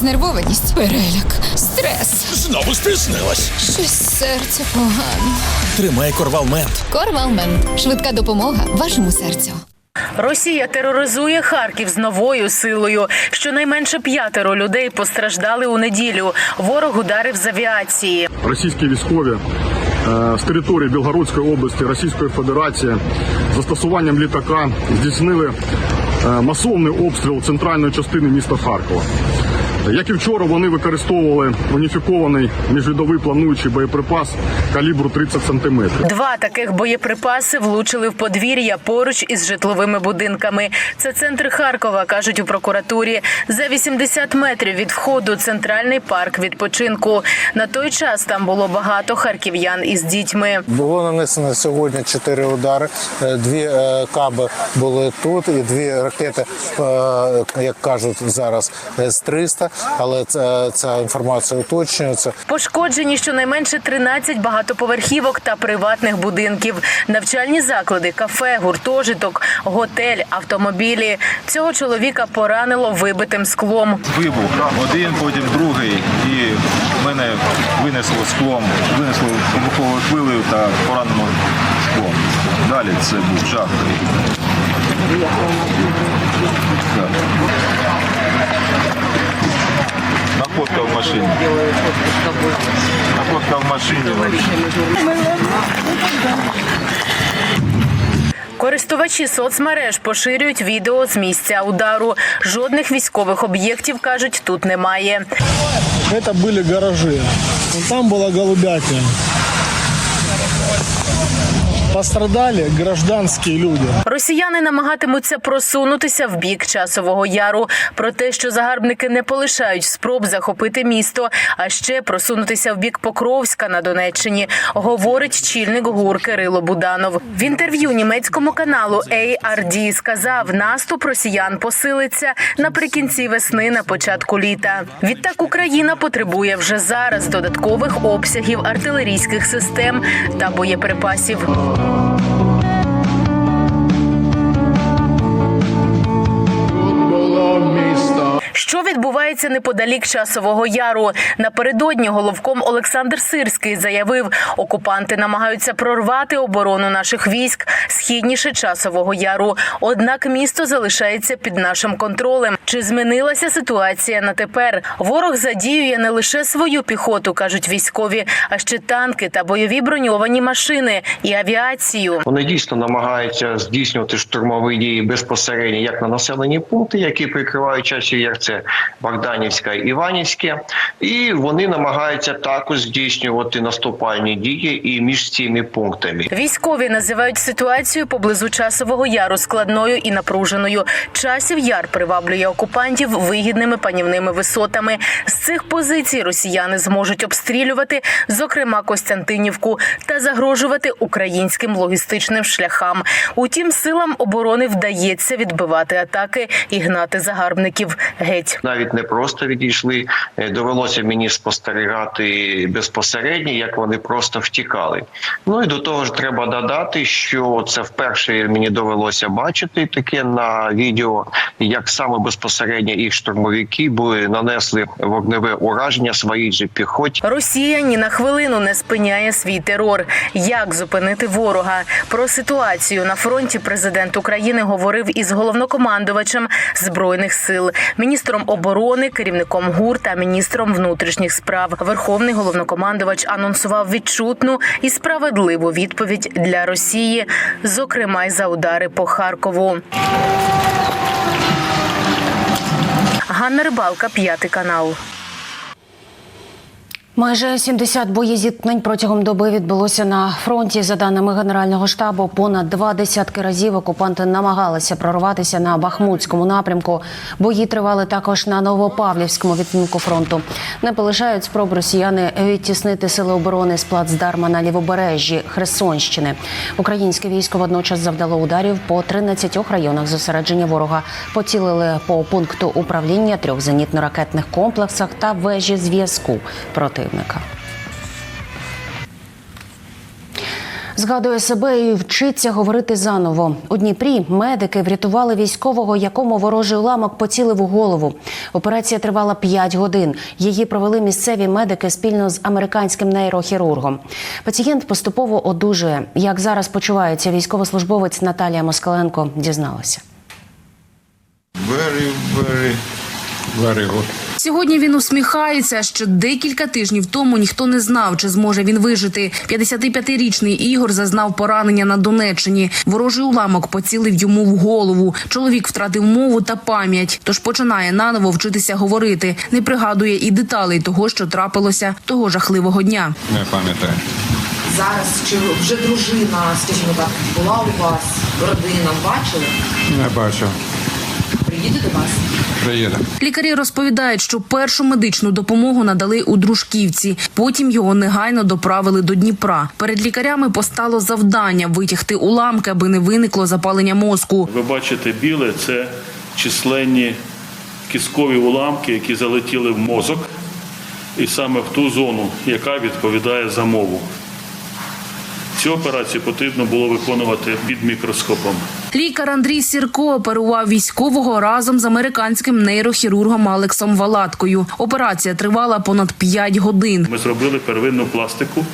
Знервованість, переляк, стрес. Знову спізнилась. Щось серце погано. Тримай корвал мент. Корвалмен. Швидка допомога вашому серцю. Росія тероризує Харків з новою силою. Щонайменше п'ятеро людей постраждали у неділю. Ворог ударив з авіації. російські військові е, з території Білгородської області Російської Федерації застосуванням літака здійснили е, масовний обстріл центральної частини міста Харкова. Як і вчора, вони використовували уніфікований міжвідовий плануючий боєприпас калібру 30 сантиметрів. Два таких боєприпаси влучили в подвір'я поруч із житловими будинками. Це центр Харкова, кажуть у прокуратурі. За 80 метрів від входу центральний парк відпочинку. На той час там було багато харків'ян із дітьми. Було нанесено сьогодні чотири удари. Е, Дві е, каби були тут, і дві ракети, е, як кажуть зараз, з 300 але це, ця інформація уточнюється. Пошкоджені щонайменше 13 багатоповерхівок та приватних будинків, навчальні заклади, кафе, гуртожиток, готель, автомобілі. Цього чоловіка поранило вибитим склом. вибух один, потім другий, і мене винесло склом, винесло вибуховою хвилею та поранено склом. Далі це був жах. Так. Находка в машині. Находка в машині. Користувачі соцмереж поширюють відео з місця удару. Жодних військових об'єктів кажуть, тут немає. Это были гаражи. Вон Там была голубятня. Пострадали гражданские люди. Росіяни намагатимуться просунутися в бік часового яру. Про те, що загарбники не полишають спроб захопити місто, а ще просунутися в бік Покровська на Донеччині, говорить чільник ГУР Кирило Буданов. В інтерв'ю німецькому каналу ARD сказав, наступ росіян посилиться наприкінці весни на початку літа. Відтак Україна потребує вже зараз додаткових обсягів артилерійських систем та боєприпасів. Música Що відбувається неподалік часового яру? Напередодні головком Олександр Сирський заявив, окупанти намагаються прорвати оборону наших військ східніше часового яру. Однак місто залишається під нашим контролем. Чи змінилася ситуація на тепер? Ворог задіює не лише свою піхоту, кажуть військові, а ще танки та бойові броньовані машини і авіацію. Вони дійсно намагаються здійснювати штурмові дії безпосередньо як на населені пункти, які прикривають часів, як це Богданівська, Іванівське, і вони намагаються також здійснювати наступальні дії і між цими пунктами. Військові називають ситуацію поблизу часового яру складною і напруженою. Часів яр приваблює окупантів вигідними панівними висотами. З цих позицій росіяни зможуть обстрілювати, зокрема Костянтинівку, та загрожувати українським логістичним шляхам. Утім, силам оборони вдається відбивати атаки і гнати загарбників геть. Навіть не просто відійшли, е, довелося мені спостерігати безпосередньо, як вони просто втікали. Ну і до того ж, треба додати, що це вперше мені довелося бачити таке на відео, як саме безпосередньо їх штурмовики були нанесли вогневе ураження своїй же піхоті. Росія ні на хвилину не спиняє свій терор. Як зупинити ворога? Про ситуацію на фронті президент України говорив із головнокомандувачем збройних сил, міністром оборони, керівником ГУР та міністром внутрішніх справ. Верховний головнокомандувач анонсував відчутну і справедливу відповідь для Росії, зокрема й за удари по Харкову. Ганна Рибалка, п'ятий канал. Майже 70 боєзіткнень протягом доби відбулося на фронті. За даними Генерального штабу, понад два десятки разів окупанти намагалися прорватися на Бахмутському напрямку. Бої тривали також на Новопавлівському відтинку фронту. Не полишають спроб росіяни відтіснити сили оборони з плацдарма на лівобережжі Херсонщини. Українське військо водночас завдало ударів по 13 районах зосередження ворога. Поцілили по пункту управління трьох зенітно-ракетних комплексах та вежі зв'язку противника. Згадує себе і вчиться говорити заново. У Дніпрі медики врятували військового, якому ворожий уламок поцілив у голову. Операція тривала 5 годин. Її провели місцеві медики спільно з американським нейрохірургом. Пацієнт поступово одужує. Як зараз почувається військовослужбовець Наталія Москаленко, дізналася. Very, very, very good. Сьогодні він усміхається. Ще декілька тижнів тому ніхто не знав, чи зможе він вижити. 55-річний Ігор зазнав поранення на Донеччині. Ворожий уламок поцілив йому в голову. Чоловік втратив мову та пам'ять, тож починає наново вчитися говорити. Не пригадує і деталей того, що трапилося того жахливого дня. Не пам'ятаю. Зараз чи вже дружина, скажімо так, була у вас, родина, бачили? Не бачу. Приїде до вас? Приїде. Лікарі розповідають, що першу медичну допомогу надали у Дружківці. Потім його негайно доправили до Дніпра. Перед лікарями постало завдання витягти уламки, аби не виникло запалення мозку. Ви бачите, біле це численні кісткові уламки, які залетіли в мозок, і саме в ту зону, яка відповідає за мову. Цю операцію потрібно було виконувати під мікроскопом. Лікар Андрій Сірко оперував військового разом з американським нейрохірургом Алексом Валаткою. Операція тривала понад 5 годин. Ми зробили первинну пластику.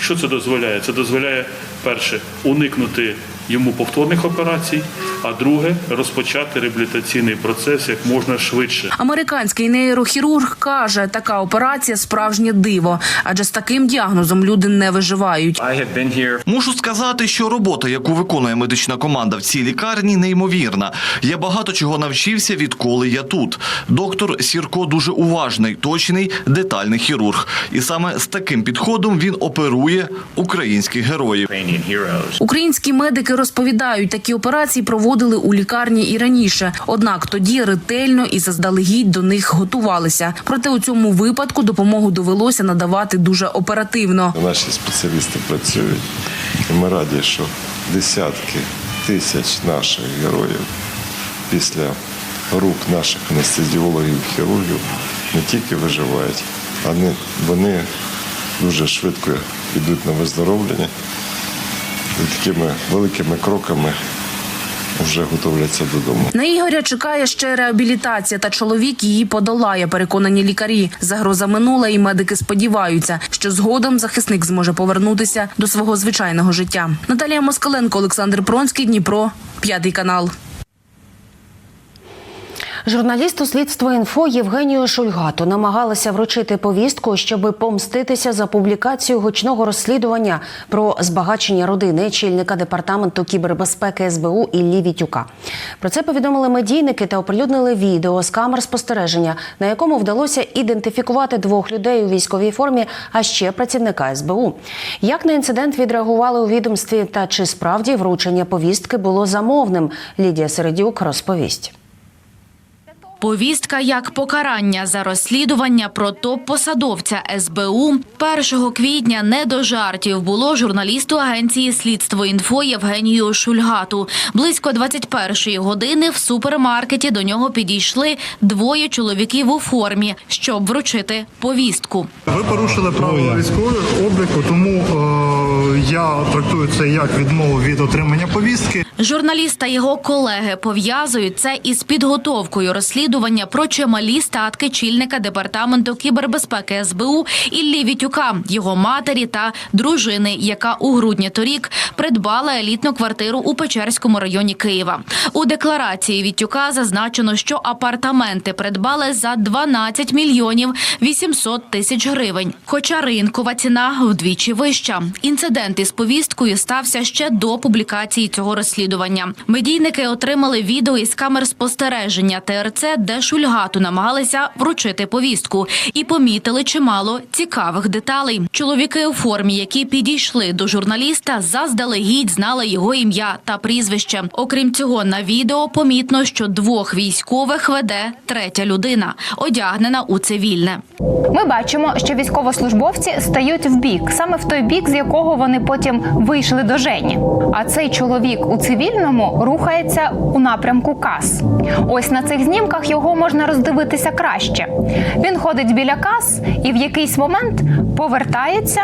Що це дозволяє? Це дозволяє перше уникнути йому повторних операцій, а друге розпочати реабілітаційний процес як можна швидше. Американський нейрохірург каже, така операція справжнє диво, адже з таким діагнозом люди не виживають. Мушу сказати, що робота, яку виконує медична команда в цій лікарні, неймовірна. Я багато чого навчився, відколи я тут. Доктор Сірко дуже уважний, точний, детальний хірург. І саме з таким підходом він оперує українських героїв. Українські медики розповідають, такі операції проводили у лікарні і раніше. Однак тоді ретельно і заздалегідь до них готувалися. Проте у цьому випадку допомогу довелося надавати дуже оперативно. Наші спеціалісти працюють, і ми раді, що десятки тисяч наших героїв після рук наших анестезіологів, хірургів не тільки виживають, а вони дуже швидко йдуть на виздоровлення такими великими кроками вже готовляться додому. На Ігоря чекає ще реабілітація, та чоловік її подолає. Переконані лікарі. Загроза минула, і медики сподіваються, що згодом захисник зможе повернутися до свого звичайного життя. Наталія Москаленко, Олександр Пронський, Дніпро, п'ятий канал. Журналісту слідство інфо Євгенію Шульгату намагалися вручити повістку, щоб помститися за публікацію гучного розслідування про збагачення родини очільника департаменту кібербезпеки СБУ Іллі Вітюка. Про це повідомили медійники та оприлюднили відео з камер спостереження, на якому вдалося ідентифікувати двох людей у військовій формі, а ще працівника СБУ. Як на інцидент відреагували у відомстві та чи справді вручення повістки було замовним? Лідія Середюк розповість. Повістка як покарання за розслідування про топ-посадовця СБУ 1 квітня не до жартів було журналісту агенції Слідство інфо Євгенію Шульгату. Близько 21-ї години в супермаркеті до нього підійшли двоє чоловіків у формі, щоб вручити повістку. Ви порушили правила військового обліку, тому е, я трактую це як відмову від отримання повістки. Журналіст та його колеги пов'язують це із підготовкою розслідування про чималі статки чільника департаменту кібербезпеки СБУ Іллі Вітюка, його матері та дружини, яка у грудні торік придбала елітну квартиру у Печерському районі Києва. У декларації Вітюка зазначено, що апартаменти придбали за 12 мільйонів 800 тисяч гривень. Хоча ринкова ціна вдвічі вища. Інцидент із повісткою стався ще до публікації цього розслідування. Медійники отримали відео із камер спостереження ТРЦ, де Шульгату намагалися вручити повістку, і помітили чимало цікавих деталей. Чоловіки у формі, які підійшли до журналіста, заздалегідь знали його ім'я та прізвище. Окрім цього, на відео помітно, що двох військових веде третя людина, одягнена у цивільне. Ми бачимо, що військовослужбовці стають в бік, саме в той бік, з якого вони потім вийшли до Жені. А цей чоловік у цивільному рухається у напрямку кас. Ось на цих знімках його можна роздивитися краще. Він ходить біля кас і в якийсь момент повертається.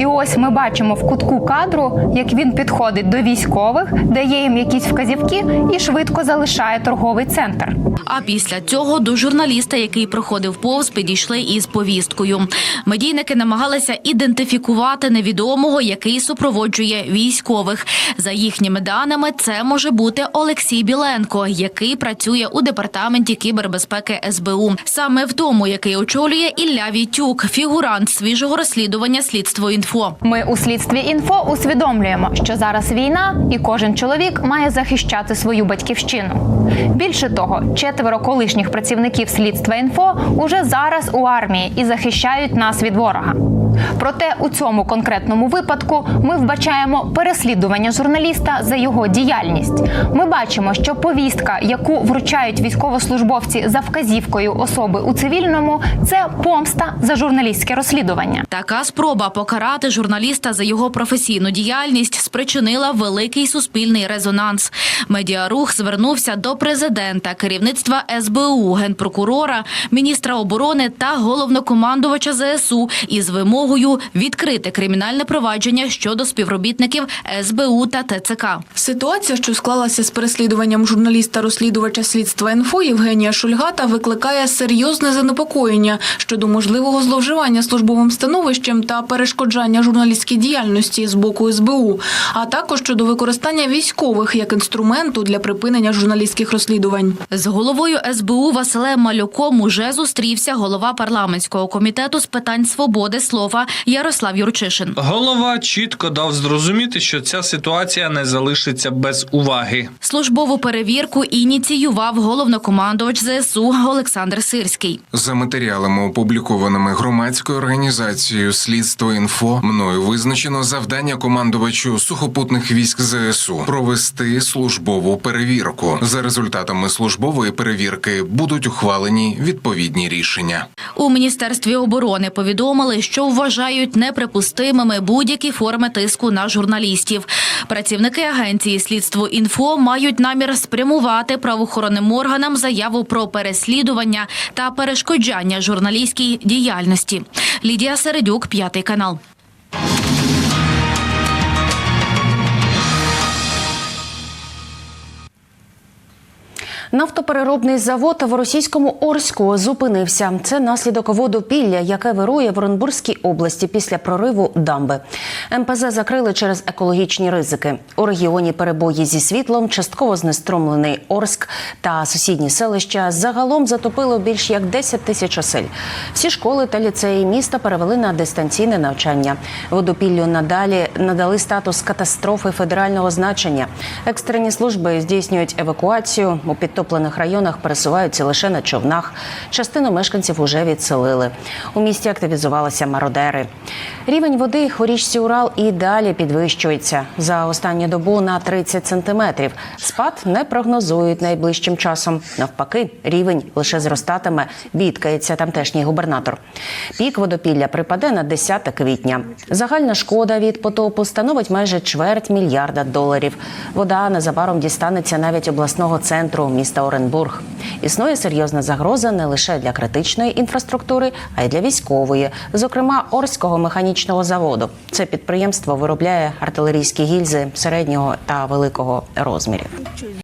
І ось ми бачимо в кутку кадру, як він підходить до військових, дає їм якісь вказівки і швидко залишає торговий центр. А після цього до журналіста, який проходив повз, підійшли із повісткою. Медійники намагалися ідентифікувати невідомого, який супроводжує військових. За їхніми даними, це може бути Олексій Біленко, який працює у департаменті кібербезпеки СБУ. Саме в тому, який очолює Ілля Вітюк, фігурант свіжого розслідування слідство інфо. Ми у слідстві інфо усвідомлюємо, що зараз війна, і кожен чоловік має захищати свою батьківщину. Більше того, четверо колишніх працівників слідства інфо уже зараз у армії і захищають нас від ворога. Проте у цьому конкретному випадку ми вбачаємо переслідування журналіста за його діяльність. Ми бачимо, що повістка, яку вручають військовослужбовці за вказівкою особи у цивільному, це помста за журналістське розслідування. Така спроба покарати журналіста за його професійну діяльність спричинила великий суспільний резонанс. Медіарух звернувся до президента, керівництва СБУ, генпрокурора, міністра оборони та головнокомандувача ЗСУ із вимогою відкрити кримінальне провадження щодо співробітників СБУ та ТЦК. Ситуація, що склалася з переслідуванням журналіста-розслідувача слідства інфо Євгенія Шульгата, викликає серйозне занепокоєння щодо можливого зловживання службовим становищем та перешкоджання журналістській діяльності з боку СБУ, а також щодо використання військових як інструменту для припинення журналістських розслідувань. З головою СБУ Василем Малюком уже зустрівся голова парламентського комітету з питань свободи слова Ярослав Юрчишин. Голова чітко дав зрозуміти, що ця ситуація не залишиться без уваги. Службову перевірку ініціював головнокомандувач ЗСУ Олександр Сирський. За матеріалами, опублікованими громадською організацією Слідство інфо мною визначено завдання командувачу сухопутних військ ЗСУ провести службову перевірку. За результатами службової перевірки будуть ухвалені відповідні рішення. У міністерстві оборони повідомили, що вважають неприпустимими будь-які форми тиску на журналістів. Працівники агенції слідство інфо мають намір спрямувати правоохоронним органам заяву про переслідування та перешкоджання журналістській діяльності. Лідія Середюк, п'ятий канал. Нафтопереробний завод в російському Орську зупинився. Це наслідок водопілля, яке вирує в Оренбурзькій області після прориву дамби. МПЗ закрили через екологічні ризики. У регіоні перебої зі світлом, частково знеструмлений Орськ та сусідні селища загалом затопило більш як 10 тисяч осель. Всі школи та ліцеї міста перевели на дистанційне навчання. Водопіллю надалі надали статус катастрофи федерального значення. Екстрені служби здійснюють евакуацію у підтоплених районах пересуваються лише на човнах. Частину мешканців уже відселили. У місті активізувалися мародери. Рівень води у річці Урал і далі підвищується за останню добу на 30 сантиметрів. Спад не прогнозують найближчим часом. Навпаки, рівень лише зростатиме. Бідкається тамтешній губернатор. Пік водопілля припаде на 10 квітня. Загальна шкода від потопу становить майже чверть мільярда доларів. Вода незабаром дістанеться навіть обласного центру міста Оренбург. Існує серйозна загроза не лише для критичної інфраструктури, а й для військової, зокрема Орського механічного заводу. Це підприємство виробляє артилерійські гільзи середнього та великого розмірів.